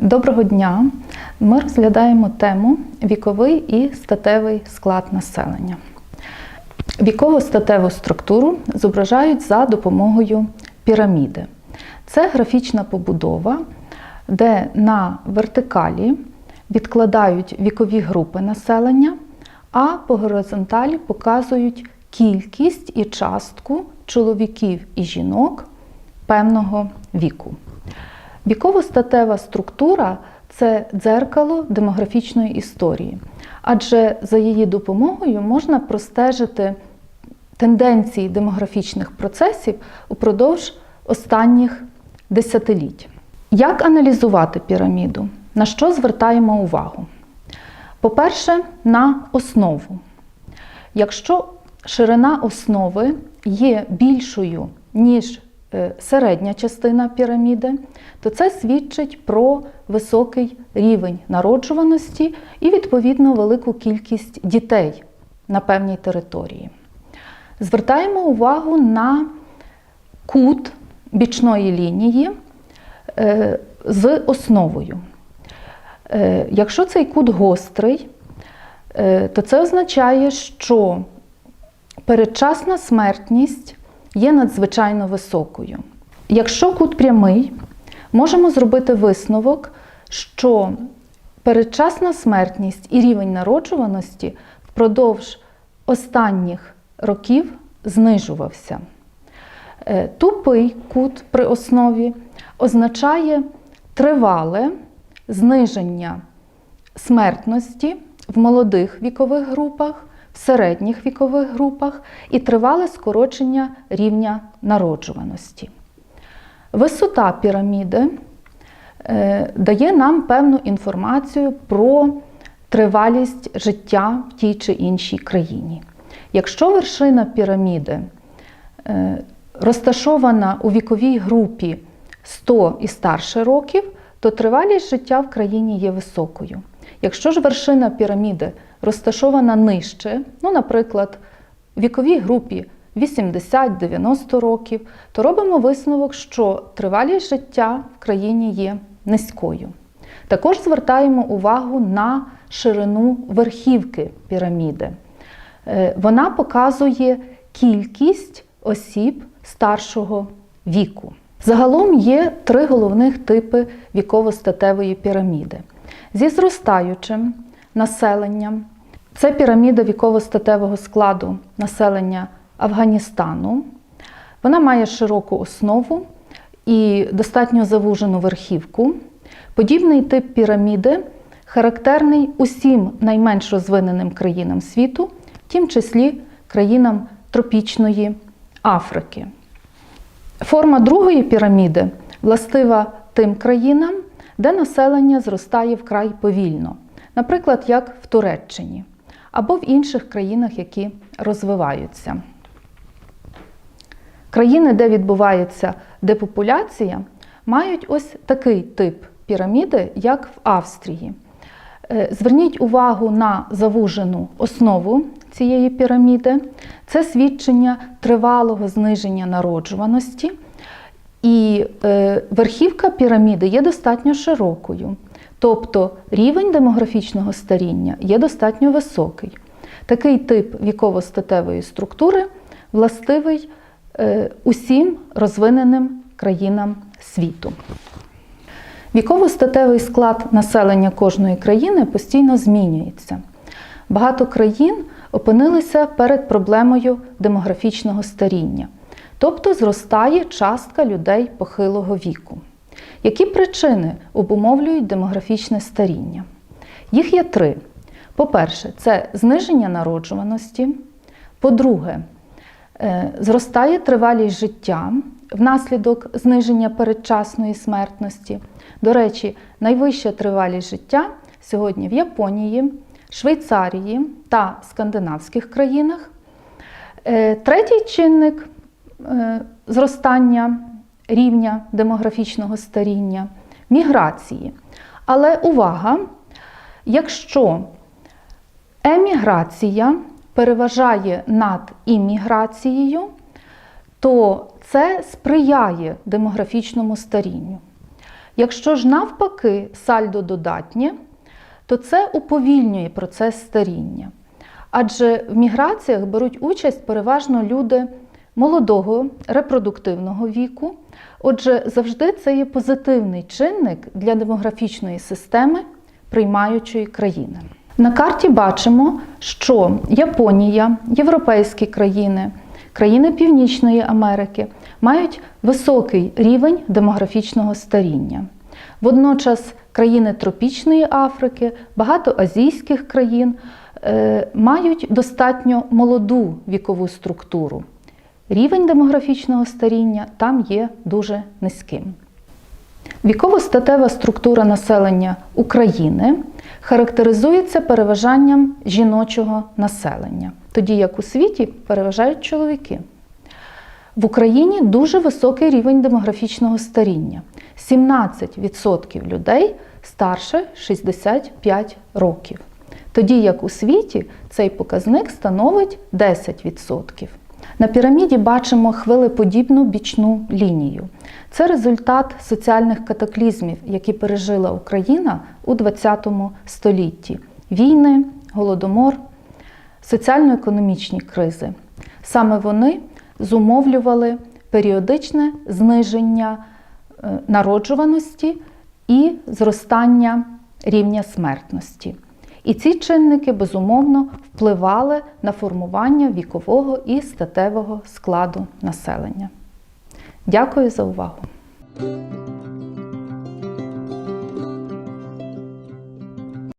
Доброго дня! Ми розглядаємо тему віковий і статевий склад населення. Віково-статеву структуру зображають за допомогою піраміди. Це графічна побудова, де на вертикалі відкладають вікові групи населення, а по горизонталі показують кількість і частку чоловіків і жінок певного віку. Віково-статева структура це дзеркало демографічної історії, адже за її допомогою можна простежити тенденції демографічних процесів упродовж останніх десятиліть. Як аналізувати піраміду? На що звертаємо увагу? По-перше, на основу. Якщо ширина основи є більшою, ніж е, середня частина піраміди, то це свідчить про високий рівень народжуваності і, відповідно, велику кількість дітей на певній території. Звертаємо увагу на кут бічної лінії е, з основою. Е, Якщо цей кут гострий, то це означає, що передчасна смертність є надзвичайно високою. Якщо кут прямий, можемо зробити висновок, що передчасна смертність і рівень народжуваності впродовж останніх років знижувався. Е, Тупий кут при основі означає тривале зниження смертності в молодих вікових групах, середніх вікових групах і тривале скорочення рівня народжуваності. Висота піраміди е, дає нам певну інформацію про тривалість життя в тій чи іншій країні. Якщо вершина піраміди е, розташована у віковій групі 100 і старше років, то тривалість життя в країні є високою. Якщо ж вершина піраміди розташована нижче, ну, наприклад, в віковій групі 80-90 років, то робимо висновок, що тривалість життя в країні є низькою. Також звертаємо увагу на ширину верхівки піраміди. Е, Вона показує кількість осіб старшого віку. Загалом є три головних типи віково-статевої піраміди. Зі зростаючим населенням це піраміда віково-статевого складу населення Афганістану. Вона має широку основу і достатньо завужену верхівку. Подібний тип піраміди характерний усім найменш розвиненим країнам світу, в тім числі країнам тропічної Африки. Форма другої піраміди властива тим країнам, де населення зростає вкрай повільно, наприклад, як в Туреччині або в інших країнах, які розвиваються. Країни, де відбувається депопуляція, мають ось такий тип піраміди, як в Австрії. Е, Зверніть увагу на завужену основу цієї піраміди. Це свідчення тривалого зниження народжуваності. І е, верхівка піраміди є достатньо широкою, тобто рівень демографічного старіння є достатньо високий. Такий тип віково-статевої структури властивий е, усім розвиненим країнам світу. Віково-статевий склад населення кожної країни постійно змінюється. Багато країн опинилися перед проблемою демографічного старіння, тобто зростає частка людей похилого віку. Які причини обумовлюють демографічне старіння? Їх є три. По-перше, це зниження народжуваності. По-друге, е, зростає тривалість життя внаслідок зниження передчасної смертності. До речі, найвища тривалість життя сьогодні в Японії, Швейцарії та скандинавських країнах. Е, Третій чинник зростання рівня демографічного старіння міграції. Але увага, якщо еміграція переважає над імміграцією, то це сприяє демографічному старінню. Якщо ж навпаки сальдо додатнє, то це уповільнює процес старіння. Адже в міграціях беруть участь переважно люди молодого репродуктивного віку. Отже, завжди це є позитивний чинник для демографічної системи приймаючої країни. На карті бачимо, що Японія, європейські країни, країни Північної Америки мають високий рівень демографічного старіння. Водночас країни тропічної Африки, багато азійських країн е, мають достатньо молоду вікову структуру. Рівень демографічного старіння там є дуже низьким. Віково-статева структура населення України характеризується переважанням жіночого населення, тоді як у світі переважають чоловіки. В Україні дуже високий рівень демографічного старіння. 17% людей старше 65 років. Тоді як у світі цей показник становить 10%. На піраміді бачимо хвилеподібну бічну лінію. Це результат соціальних катаклізмів, які пережила Україна у ХХ столітті: війни, голодомор, соціально-економічні кризи. Саме вони зумовлювали періодичне зниження е, народжуваності і зростання рівня смертності. І ці чинники безумовно впливали на формування вікового і статевого складу населення. Дякую за увагу!